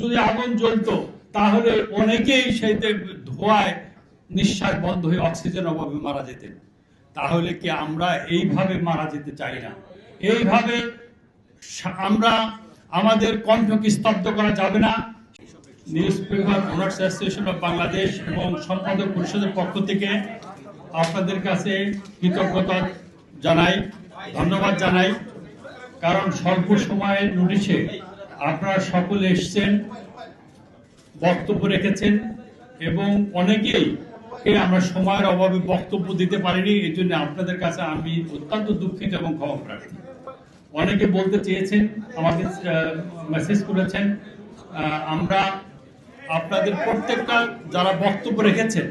যদি আগুন জ্বলতো, তাহলে অনেকেই সেইতে ধোঁয়ায় নিঃশ্বাস বন্ধ হয়ে অক্সিজেন অভাবে মারা যেতেন। তাহলে কি আমরা এইভাবে মারা যেতে চাই না? এইভাবে আমরা আমাদের কণ্ঠকে স্তব্ধ করা যাবে না। Newspaper owners association of Bangladesh এবং সম্পাদক পরিষদের পক্ষ থেকে আপনাদের কাছে কৃতজ্ঞতা জানাই, ধন্যবাদ জানাই। কারণ স্বল্প সময়ের নোটিশে আপনারা সকলে এসছেন, বক্তব্য রেখেছেন এবং অনেকেই আমরা সময়ের অভাবে বক্তব্য দিতে পারিনি, এই জন্য আপনাদের কাছে আমি অত্যন্ত দুঃখিত এবং ক্ষমা প্রার্থী। অনেকে বলতে চেয়েছেন, আমাকে মেসেজ করেছেন আমরা আপনাদের প্রত্যেকটা যারা বক্তব্য রেখেছেন,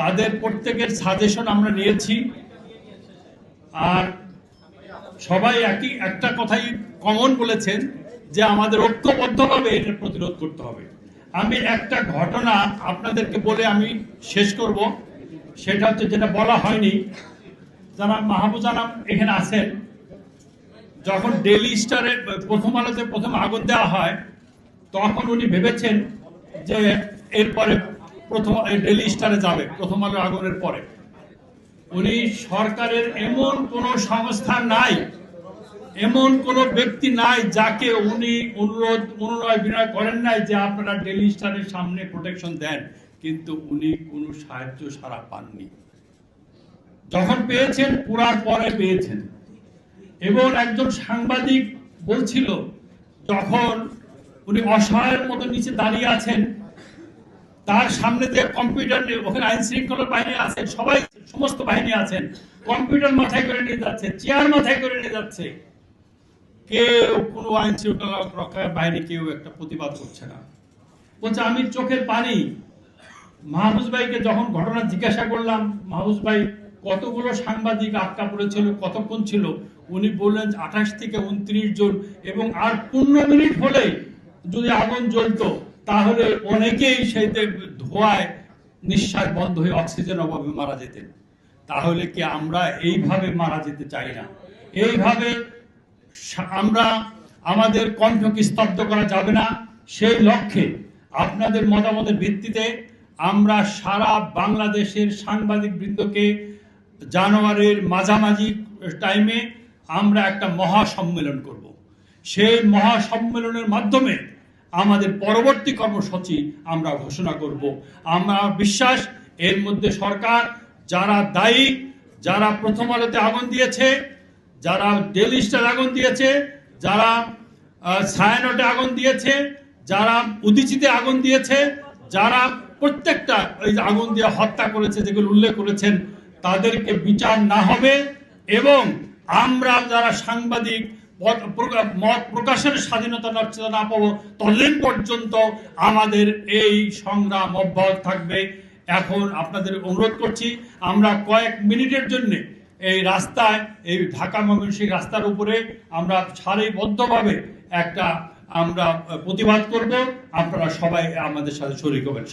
তাদের প্রত্যেকের সাজেশন আমরা নিয়েছি। আর সবাই একই একটা কথাই কমন বলেছেন যে আমাদের ঐক্যবদ্ধভাবে এটা প্রতিরোধ করতে হবে। আমি একটা ঘটনা আপনাদেরকে বলে আমি শেষ করব। সেটা হচ্ছে যেটা বলা হয়নি। জানাব মাহবুব জানাব এখানে আছেন। যখন ডেলি স্টারে প্রথম আলোতে প্রথম আগুন দেওয়া হয়, তখন উনি ভেবেছেন যে এরপরে প্রথম ডেলি স্টারে যাবে, প্রথম আলো আগুনের পরে। উনি সরকারের এমন কোন সংস্থা নাই, এমন কোন ব্যক্তি নাই যাকে উনি অনুরোধ, অনুনয় বিনয় করেন নাই যে আপনারা ডেলি স্টারের সামনে প্রোটেকশন দেন। কিন্তু উনি কোনো সাহায্য সারা পাননি। যখন পেয়েছেন, পুরার পরে পেয়েছেন। এবং একজন সাংবাদিক বলছিল, যখন উনি অসহায়ের মতো নিচে দাঁড়িয়ে আছেন, তার সামনে যে কম্পিউটার ওখানে আইন শৃঙ্খলার বাহিনী আছেন সবাই সমস্ত বাহিনী আছেন। কম্পিউটার মাথায় করে নিয়ে যাচ্ছে, চেয়ার মাথায় করে নিয়ে যাচ্ছে। কেউ কোনো আইন শৃঙ্খলা রক্ষার বাহিনী কেউ একটা প্রতিবাদ করছে না। বলছে, আমি চোখের পানি। মাহফুজ ভাইকে যখন ঘটনা জিজ্ঞাসা করলাম মাহফুজ ভাই কতগুলো সাংবাদিক আটকা পড়েছিল, কতক্ষণ ছিল? উনি বললেন, আঠাশ থেকে উনত্রিশ জন এবং আর পনেরো মিনিট হলে যদি আগুন জ্বলতো, তাহলে অনেকেই সেইতে ধোঁয়ায় নিঃশ্বাস বন্ধ হয়ে অক্সিজেন অভাবে মারা যেতেন। তাহলে কি আমরা এইভাবে মারা যেতে চাই না? এইভাবে আমরা আমাদের কণ্ঠকে স্তব্ধ করা যাবে না। সেই লক্ষ্যে আপনাদের মতামতের ভিত্তিতে আমরা সারা বাংলাদেশের সাংবাদিক বৃন্দকে জানুয়ারির মাঝামাঝি টাইমে আমরা একটা মহা সম্মেলন করব। সেই মহা সম্মেলনের মাধ্যমে আমাদের পরবর্তী কর্মসূচি আমরা ঘোষণা করব। আমরা বিশ্বাস, এর মধ্যে সরকার, যারা দায়ী, যারা প্রথম আলোতে আগুন দিয়েছে, যারা ডেলি স্টার আগুন দিয়েছে, যারা ছায়ানটে আগুন দিয়েছে, যারা উদিচিতে আগুন দিয়েছে, যারা প্রত্যেকটা ওই আগুন দিয়ে হত্যা করেছে, যেগুলো উল্লেখ করেছেন, তাদেরকে বিচার না হবে এবং আমরা যারা সাংবাদিক মত প্রকা- মত প্রকাশের স্বাধীনতা না পাবো ততদিন পর্যন্ত আমাদের এই সংগ্রাম অব্যাহত থাকবে। এখন আপনাদের অনুরোধ করছি, আমরা কয়েক মিনিটের জন্য এই রাস্তায়, এই ঢাকা ময়মনসিংহ রাস্তার উপরে আমরা সারিবদ্ধভাবে একটা আমরা প্রতিবাদ করব। আপনারা সবাই আমাদের সাথে শরীর হবেন